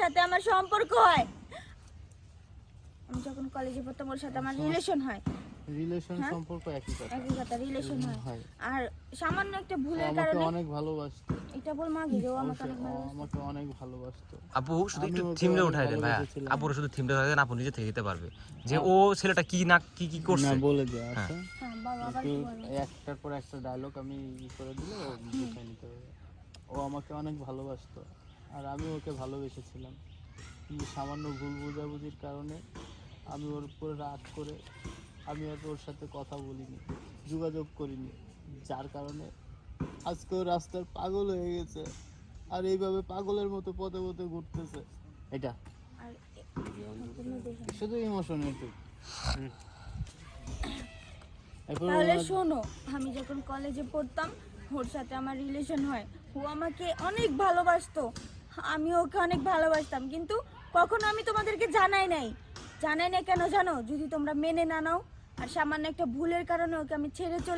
সাথে আমার সম্পর্ক হয়। আমি যখন কলেজে পড়তাম ওর সাথে আমার রিলেশন হয়। রিলেশন হ্যাঁ? সম্পর্ক একই কথা। একই কথা রিলেশন হয়। হয়। আর সামান্য একটা ভুলের আমাকে অনেক ভালোবাসতো। এটা বল ও আমাকে অনেক আমাকে অনেক ভালোবাসতো। আপু শুধু একটু থিমটা উঠাই দেন। আপুর শুধু থিমটা উঠাই দেন আপু নিজে থেকে দিতে পারবে। যে ও ছেলেটা কি না কি কি করছে? না বলে হ্যাঁ। আছে হ্যাঁ বলব একটার পর একটা ডায়লগ আমি করে দিলে ও বুঝে নিতে হবে ও আমাকে অনেক ভালোবাসতো। আর আমি ওকে ভালোবেসেছিলাম। কিন্তু সামান্য ভুল বোঝাবুঝির কারণে আমি ওর উপরে রাগ করে আমি আর ওর সাথে কথা বলিনি যোগাযোগ করিনি যার কারণে আজকে ও রাস্তার পাগল হয়ে গেছে আর এইভাবে পাগলের মতো পথে পথে ঘুরতেছে। এটা। শুধু ইমোশন একটু তাহলে শোনো আমি যখন কলেজে পড়তাম ওর সাথে আমার রিলেশন হয়। ও আমাকে অনেক ভালোবাসতো। আমি ওকে অনেক ভালোবাসতাম, কিন্তু কখনো আমি তোমাদেরকে জানাই নাই। জানাই না কেন জানো? যদি তোমরা মেনে না নাও, আর সামান্য একটা ভুলের কারণে ওকে আমি ছেড়ে চলে